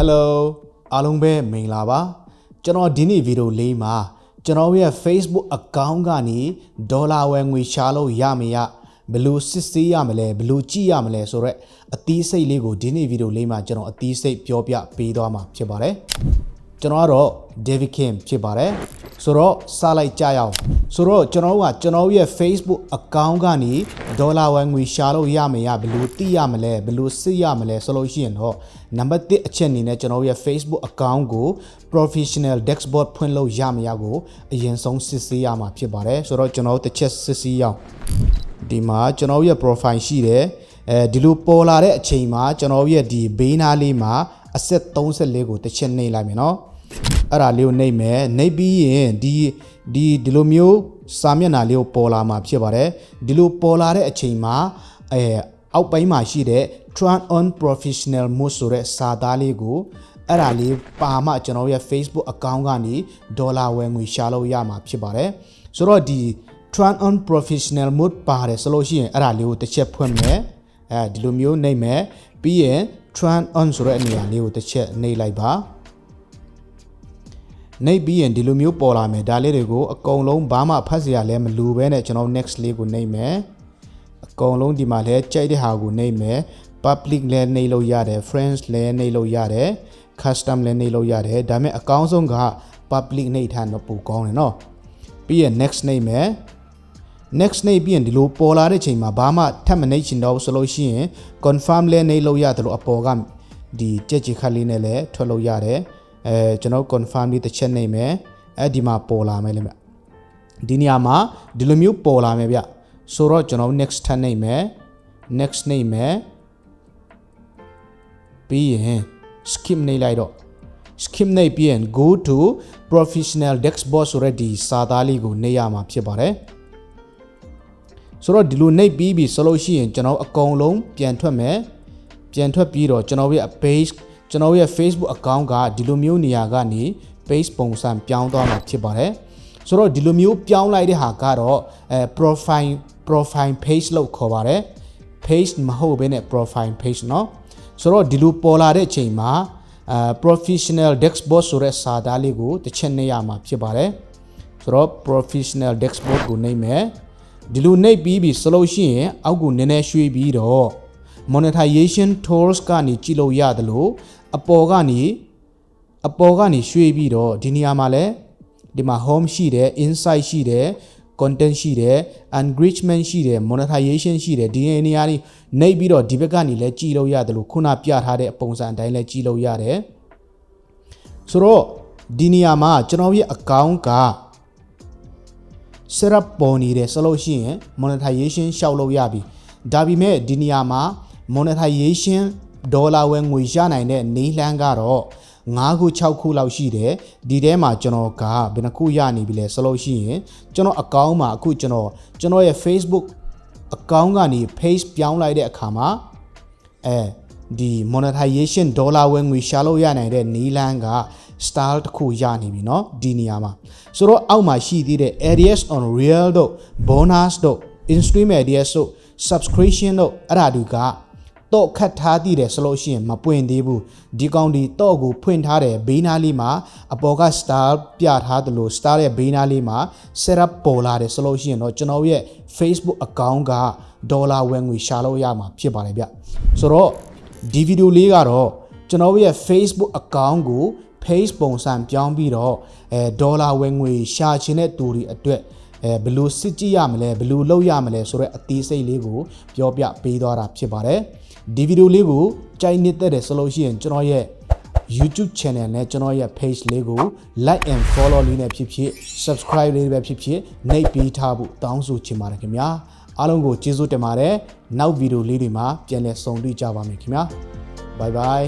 Hello အားလုံးပဲမင်္ဂလာပါကျွန်တော်ဒီနေ့ဗီဒီယိုလေးမှာကျွန်တော်ရဲ့ Facebook account ကနေဒေါ်လာဝယ်ငွေရှာလို့ရမရဘယ်လိုစစ်ဆေးရမလဲဘယ်လိုကြည့်ရမလဲဆိုတော့အသီးစိတ်လေးကိုဒီနေ့ဗီဒီယိုလေးမှာကျွန်တော်အသီးစိတ်ပြောပြပေးသွားမှာဖြစ်ပါတယ်ကျွန်တော်ကတော့ David Kim ဖြစ်ပါတယ် ဆိုတော့စလိုက်ကြရအောင်ဆိုတော့ကျွန်တော်ကကျွန်တော်ရဲ့ Facebook account ကနေဒေါ်လာဝယ်ငွေရှာလို့ရမရဘယ်လိုသိရမလဲဘယ်လိုစစ်ရမလဲဆိုလို့ရှိရင်တော့နံပါတ်1အချက်အနေနဲ့ကျွန်တော်ရဲ့ Facebook account ကို professional dashboard ဖွင့်လို့ရမရကိုအရင်ဆုံးစစ်ဆေးရမှာဖြစ်ပါတယ်ဆိုတော့ကျွန်တော်တစ်ချက်စစ်ဆေးရအောင်ဒီမှာကျွန်တော်ရဲ့ profile ရှိတယ်အဲဒီလိုပေါ်လာတဲ့အချိန်မှာကျွန်တော်ရဲ့ဒီဘေးနားလေးမှာအဆက်34ကိုတစ်ချက်နှိပ်လိုက်မယ်နော် အဲ့ဒါလေးကိုနှိပ်မယ်နှိပ်ပြီးရင်ဒီဒီဒီလိုမျိုးစာမျက်နှာလေးကိုပေါ်လာမှာဖြစ်ပါတယ်ဒီလိုပေါ်လာတဲ့အချိန်မှာအဲအောက်ပိုင်းမှာရှိတဲ့ turn on professional mode ဆိုတဲ့စာသားလေးကိုအဲ့ဒါလေးပါမှကျွန်တော်ရဲ့ Facebook account ကနေဒေါ်လာဝယ်ငွေရှာလို့ရမှာဖြစ်ပါတယ်ဆိုတော့ဒီ turn on professional mode ပါတယ်ဆိုလို့ရှိရင်အဲ့ဒါလေးကိုတစ်ချက်ဖွင့်မယ်အဲဒီလိုမျိုးနှိပ်မယ်ပြီးရင် turn on ဆိုတဲ့အနေအလေးကိုတစ်ချက်နှိပ်လိုက်ပါ နှိပ်ပြီးရင်ဒီလိုမျိုးပေါ်လာမယ်ဒါလေးတွေကိုအကုန်လုံးဘာမှဖတ်စရာလည်းမလိုဘဲနဲ့ကျွန်တော် next လေးကိုနှိပ်မယ်အကုန်လုံးဒီမှာလည်းကြိုက်တဲ့ဟာကိုနှိပ်မယ် public လည်းနှိပ်လို့ရတယ် friends လည်းနှိပ်လို့ရတယ် custom လည်းနှိပ်လို့ရတယ်ဒါပေမဲ့အကောင်းဆုံးက public နှိပ်ထားတော့ပိုကောင်းတယ်နော်ပြီးရင် next နှိပ်မယ် next နှိပ်ပြီးရင်ဒီလိုပေါ်လာတဲ့ချိန်မှာဘာမှထပ်မနှိပ်ချင်တော့ဘူးဆိုလို့ရှိရင် confirm လဲနှိပ်လို့ရတယ်လို့အပေါ်ကဒီကြက်ချီခတ်လေးနဲ့လည်းထွက်လို့ရတယ် အဲကျွန်တော် confirm လေးတစ်ချက်နှိပ်မယ်အဲဒီမှာပေါ်လာမယ်လေမြဒီနေရာမှာဒီလိုမျိုးပေါ်လာမယ်ဗျဆိုတော့ကျွန်တော် next ထပ်နှိပ်မယ် next နှိပ်မယ်ပြီးရင် skip နှိပ်လိုက်တော့ skip နှိပ်ပြီးရင် go to professional dashboard ဆိုတဲ့ဒီစာသားလေးကိုနှိပ်ရမှာဖြစ်ပါတယ်ဆိုတော့ဒီလိုနှိပ်ပြီးပြီဆိုလို့ရှိရင်ကျွန်တော်အကုန်လုံးပြန်ထွက်မယ်ပြန်ထွက်ပြီးတော့ကျွန်တော်ရဲ့ page ကျွန်တော်ရဲ့ Facebook account ကဒီလိုမျိုးနေရာကနေ page ပုံစံပြောင်းသွားမှာဖြစ်ပါတယ်ဆိုတော့ဒီလိုမျိုးပြောင်းလိုက်တဲ့ဟာကတော့အဲ profile profile page လို့ခေါ်ပါတယ် page မဟုတ်ဘဲနဲ့ profile page เนาะဆိုတော့ဒီလိုပေါ်လာတဲ့အချိန်မှာအဲ professional dashboard ဆိုတဲ့စာသားလေးကိုတစ်ချက်နှိပ်ရမှာဖြစ်ပါတယ်ဆိုတော့ professional dashboard ကိုနှိပ်မယ်ဒီလိုနှိပ်ပြီးပြီဆိုလို့ရှိရင်အောက်ကိုနည်းနည်းရွှေ့ပြီးတော့ monetization tools ကနေကြည့်လို့ရတယ်လို့ အပေါ်ကနေအပေါ်ကနေရွှေ့ပြီးတော့ဒီနေရာမှာလဲဒီမှာ home ရှိတယ် insight ရှိတယ် content ရှိတယ် engagement ရှိတယ် monetization ရှိတယ်ဒီနေရာလေးနှိပ်ပြီးတော့ဒီဘက်ကနေလဲကြည့်လို့ရတယ်လို့ခုနပြထားတဲ့ပုံစံအတိုင်းလဲကြည့်လို့ရတယ်ဆိုတော့ဒီနေရာမှာကျွန်တော်ရဲ့ account က setup ပေါ်နေတယ်ဆိုလို့ရှိရင် monetization ရှောက်လို့ရပြီဒါပေမဲ့ဒီနေရာမှာ monetization ဒေါ်လာဝယ်ငွေရနိုင်တဲ့နေလန်းကတော့9ခု6ခုလောက်ရှိတယ်ဒီထဲမှာကျွန်တော်ကဘယ်နှခုရနေပြီလဲဆိုလို့ရှိရင်ကျွန်တော် account မှာအခုကျွန်တော်ကျွန်တော်ရဲ့ Facebook account ကနေ page ပြောင်းလိုက်တဲ့အခါမှာအဲဒီ monetization ဒေါ်လာဝယ်ငွေရှာလို့ရနိုင်တဲ့နီလန်းက style တစ်ခုရနေပြီเนาะဒီနေရာမှာဆိုတော့အောက်မှာရှိသေးတဲ့ areas on real တို့ bonus တို့ in-stream areas တို့ subscription တို့အဲ့ဒါတွေက တော့ခတ်ထားတည်တယ်ဆိုလို့ရှိရင်မပွင့်သေးဘူးဒီကောင်ဒီတော့ကိုဖွင့်ထားတယ်ဘေးနားလေးမှာအပေါ်က star ပြထားတယ်လို့ star ရဲ့ဘေးနားလေးမှာ setup ပေါ်လာတယ်ဆိုလို့ရှိရင်တော့ကျွန်တော်ရဲ့ Facebook account ကဒေါ်လာဝယ်ငွေရှာလို့ရမှာဖြစ်ပါတယ်ဗျဆိုတော့ဒီဗီဒီယိုလေးကတော့ကျွန်တော်ရဲ့ Facebook account ကို page ပုံစံပြောင်းပြီးတော့အဲဒေါ်လာဝယ်ငွေရှာချင်တဲ့သူတွေအတွက်အဲဘယ်လိုစစ်ကြည့်ရမလဲဘယ်လိုလုပ်ရမလဲဆိုတော့အသေးစိတ်လေးကိုပြောပြပေးသွားတာဖြစ်ပါတယ် ဒီဗီဒီယိုလေးကိုကြိုက်နေတဲ့တယ်ဆိုလို့ရှိရင်ကျွန်တော်ရဲ့ YouTube channel နဲ့ကျွန်တော်ရဲ့ page လေးကို like and follow လေးနဲ့ဖြစ်ဖြစ် subscribe လေးပဲဖြစ်ဖြစ်နှိပ်ပေးထားဖို့တောင်းဆိုချင်ပါတယ်ခင်ဗျာအားလုံးကိုကျေးဇူးတင်ပါတယ်နောက်ဗီဒီယိုလေးတွေမှာပြန်လည်ဆုံတွေ့ကြပါမယ်ခင်ဗျာ bye bye